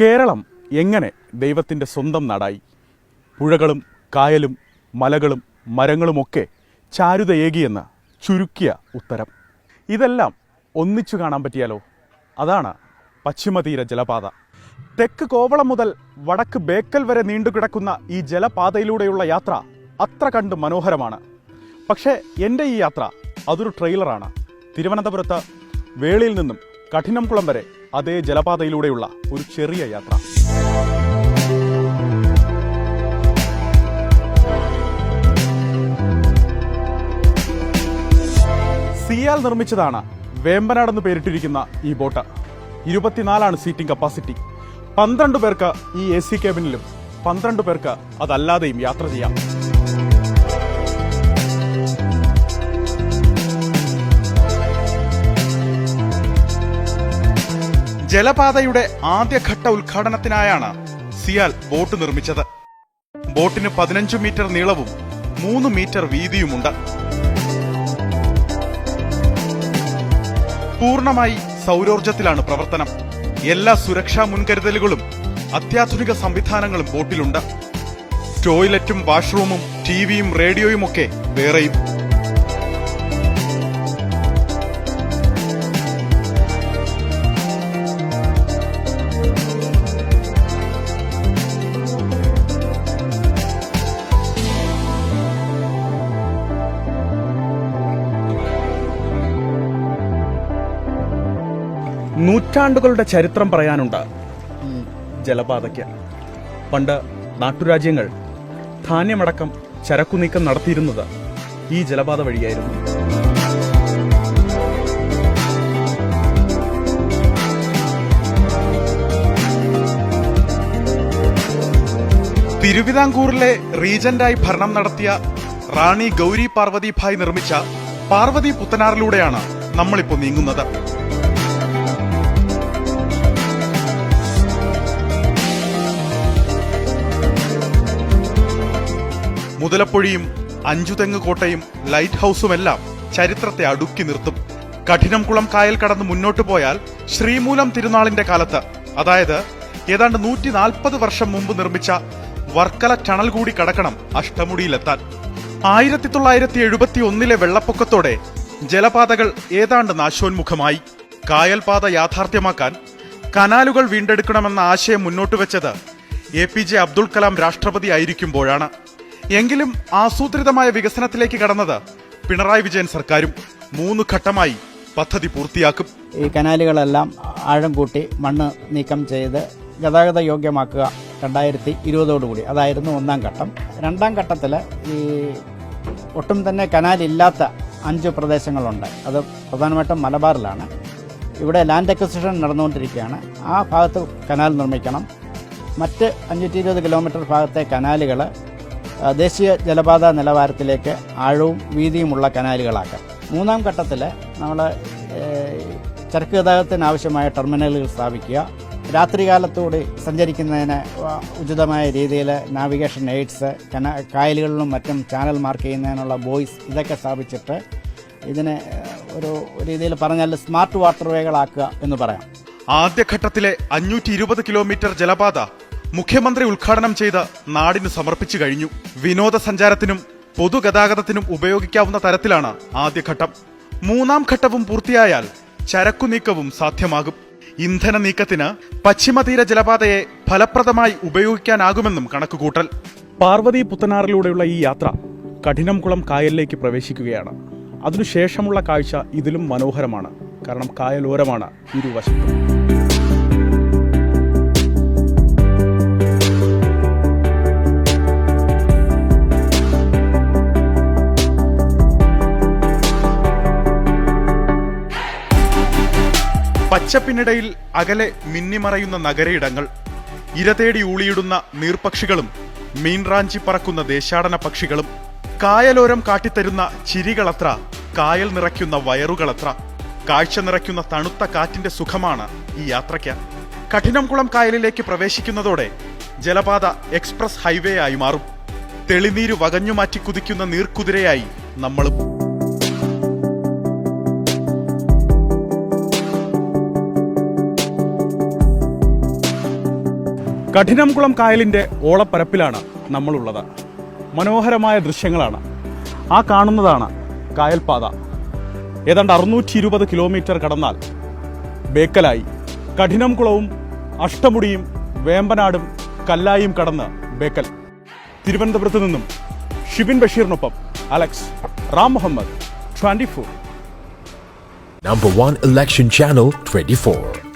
കേരളം എങ്ങനെ ദൈവത്തിന്റെ സ്വന്തം നാടായി? പുഴകളും കായലും മലകളും മരങ്ങളുമൊക്കെ ചാരുതയേകിയെന്ന ചുരുക്കിയ ഉത്തരം. ഇതെല്ലാം ഒന്നിച്ചു കാണാൻ പറ്റിയാലോ? അതാണ് പശ്ചിമതീര ജലപാത. തെക്ക് കോവളം മുതൽ വടക്ക് ബേക്കൽ വരെ നീണ്ടുകിടക്കുന്ന ഈ ജലപാതയിലൂടെയുള്ള യാത്ര അത്ര കണ്ട് മനോഹരമാണ്. പക്ഷേ എന്റെ ഈ യാത്ര അതൊരു ട്രെയിലറാണ്. തിരുവനന്തപുരത്ത് വേളിയിൽ നിന്നും കഠിനംകുളം വരെ അതേ ജലപാതയിലൂടെയുള്ള ഒരു ചെറിയ യാത്ര. സിയാൽ നിർമ്മിച്ചതാണ് വേമ്പനാടെന്ന് പേരിട്ടിരിക്കുന്ന ഈ ബോട്ട്. ഇരുപത്തിനാലാണ് seating capacity. പന്ത്രണ്ട് പേർക്ക് ഈ എ സി കേബിനിലും പന്ത്രണ്ട് പേർക്ക് അതല്ലാതെയും യാത്ര ചെയ്യാം. ജലപാതയുടെ ആദ്യഘട്ട ഉദ്ഘാടനത്തിനായാണ് സിയാൽ ബോട്ട് നിർമ്മിച്ചത്. ബോട്ടിന് പതിനഞ്ച് മീറ്റർ നീളവും മൂന്ന് മീറ്റർ വീതിയുമുണ്ട്. പൂർണമായി സൗരോർജത്തിലാണ് പ്രവർത്തനം. എല്ലാ സുരക്ഷാ മുൻകരുതലുകളും അത്യാധുനിക സംവിധാനങ്ങളും ബോട്ടിലുണ്ട്. ടോയ്ലറ്റും വാഷ്റൂമും ടിവിയും റേഡിയോയും ഒക്കെ വേറെയും. നൂറ്റാണ്ടുകളുടെ ചരിത്രം പറയാനുണ്ട്. ഈ ജലപാതയ്ക്ക്. പണ്ട് നാട്ടുരാജ്യങ്ങൾ ധാന്യമടക്കം ചരക്കുനീക്കം നടത്തിയിരുന്നത് ഈ ജലപാത വഴിയായിരുന്നു. തിരുവിതാംകൂറിലെ റീജന്റായി ഭരണം നടത്തിയ റാണി ഗൗരി പാർവതിഭായ് നിർമ്മിച്ച പാർവതി പുത്തനാറിലൂടെയാണ് നമ്മളിപ്പോ നീങ്ങുന്നത്. മുതലപ്പൊഴിയും അഞ്ചുതെങ്ങ് കോട്ടയും ലൈറ്റ് ഹൗസുമെല്ലാം ചരിത്രത്തെ അടുക്കി നിർത്തും. കഠിനംകുളം കായൽ കടന്ന് മുന്നോട്ട് പോയാൽ ശ്രീമൂലം തിരുനാളിന്റെ കാലത്ത് അതായത് ഏതാണ്ട് നൂറ്റി നാൽപ്പത് വർഷം മുമ്പ് നിർമ്മിച്ച വർക്കല ടണൽ കൂടി കടക്കണം അഷ്ടമുടിയിലെത്താൻ. ആയിരത്തി തൊള്ളായിരത്തി എഴുപത്തി ഒന്നിലെ വെള്ളപ്പൊക്കത്തോടെ ജലപാതകൾ ഏതാണ്ട് നാശോന്മുഖമായി. കായൽപാത യാഥാർത്ഥ്യമാക്കാൻ കനാലുകൾ വീണ്ടെടുക്കണമെന്ന ആശയം മുന്നോട്ട് വെച്ചത് A P J Abdul Kalam രാഷ്ട്രപതി ആയിരിക്കുമ്പോഴാണ്. എങ്കിലും ആസൂത്രിതമായ വികസനത്തിലേക്ക് കടന്നത് പിണറായി വിജയൻ സർക്കാരും മൂന്ന് ഘട്ടമായി പദ്ധതി പൂർത്തിയാക്കും. ഈ കനാലുകളെല്ലാം ആഴം കൂട്ടി മണ്ണ് നീക്കം ചെയ്ത് ഗതാഗത യോഗ്യമാക്കുക രണ്ടായിരത്തി ഇരുപതോടുകൂടി. അതായിരുന്നു ഒന്നാം ഘട്ടം. രണ്ടാം ഘട്ടത്തിൽ ഈ ഒട്ടും തന്നെ കനാലില്ലാത്ത അഞ്ച് പ്രദേശങ്ങളുണ്ട്. അത് പ്രധാനമായിട്ടും മലബാറിലാണ്. ഇവിടെ ലാൻഡ് അക്വസിഷൻ നടന്നുകൊണ്ടിരിക്കുകയാണ്. ആ ഭാഗത്ത് കനാൽ നിർമ്മിക്കണം. മറ്റ് അഞ്ഞൂറ്റി ഇരുപത് കിലോമീറ്റർ ഭാഗത്തെ കനാലുകൾ ദേശീയ ജലപാത നിലവാരത്തിലേക്ക് ആഴവും വീതിയുമുള്ള കനാലുകളാക്കാം. മൂന്നാം ഘട്ടത്തിൽ നമ്മൾ ചരക്ക് ഗതാഗതത്തിന് ആവശ്യമായ ടെർമിനലുകൾ സ്ഥാപിക്കുക. രാത്രികാലത്തുകൂടി സഞ്ചരിക്കുന്നതിന് ഉചിതമായ രീതിയിൽ നാവിഗേഷൻ എയ്ഡ്സ് കന കായലുകളിലും മറ്റും ചാനൽ മാർക്ക് ചെയ്യുന്നതിനുള്ള ബോയ്സ് ഇതൊക്കെ സ്ഥാപിച്ചിട്ട് ഇതിനെ ഒരു രീതിയിൽ പറഞ്ഞാൽ സ്മാർട്ട് വാട്ടർവേകളാക്കുക എന്ന് പറയാം. ആദ്യഘട്ടത്തിലെ അഞ്ഞൂറ്റി ഇരുപത് കിലോമീറ്റർ ജലപാത മുഖ്യമന്ത്രി ഉദ്ഘാടനം ചെയ്ത് നാടിന് സമർപ്പിച്ചു കഴിഞ്ഞു. വിനോദസഞ്ചാരത്തിനും പൊതുഗതാഗതത്തിനും ഉപയോഗിക്കാവുന്ന തരത്തിലാണ് ആദ്യഘട്ടം. മൂന്നാം ഘട്ടവും പൂർത്തിയായാൽ ചരക്കു നീക്കവും സാധ്യമാകും. ഇന്ധന നീക്കത്തിന് പശ്ചിമതീര ജലപാതയെ ഫലപ്രദമായി ഉപയോഗിക്കാനാകുമെന്നും കണക്കുകൂട്ടൽ. പാർവതി പുത്തനാറിലൂടെയുള്ള ഈ യാത്ര കഠിനംകുളം കായലിലേക്ക് പ്രവേശിക്കുകയാണ്. അതിനുശേഷമുള്ള കാഴ്ച ഇതിലും മനോഹരമാണ്. കാരണം കായലോരമാണ് ഇരുവശത്തും. പച്ചപ്പിനിടയിൽ അകലെ മിന്നിമറയുന്ന നഗരയിടങ്ങൾ ഇരതേടി ഊളിയിടുന്ന നീർപക്ഷികളും മീൻറാഞ്ചി പറക്കുന്ന ദേശാടന പക്ഷികളും കായലോരം കാട്ടിത്തരുന്ന ചിരികളത്ര കായൽ നിറയ്ക്കുന്ന വയറുകളത്ര കാഴ്ച നിറയ്ക്കുന്ന തണുത്ത കാറ്റിന്റെ സുഖമാണ് ഈ യാത്രയ്ക്ക്. കഠിനംകുളം കായലിലേക്ക് പ്രവേശിക്കുന്നതോടെ ജലപാത എക്സ്പ്രസ് ഹൈവേ ആയി മാറും. തെളിനീര് വകഞ്ഞുമാറ്റി കുതിക്കുന്ന നീർക്കുതിരയായി നമ്മളും. കഠിനംകുളം കായലിന്റെ ഓളപ്പരപ്പിലാണ് നമ്മളുള്ളത്. മനോഹരമായ ദൃശ്യങ്ങളാണ്. ആ കാണുന്നതാണ് കായൽപാത. ഏതാണ്ട് അറുന്നൂറ്റി ഇരുപത് കിലോമീറ്റർ കടന്നാൽ ബേക്കലായി. കഠിനംകുളവും അഷ്ടമുടിയും വേമ്പനാടും കല്ലായും കടന്ന് ബേക്കൽ. തിരുവനന്തപുരത്ത് നിന്നും Shibin ബഷീറിനൊപ്പം Alex Ram Muhammad twenty four number one election channel twenty 24.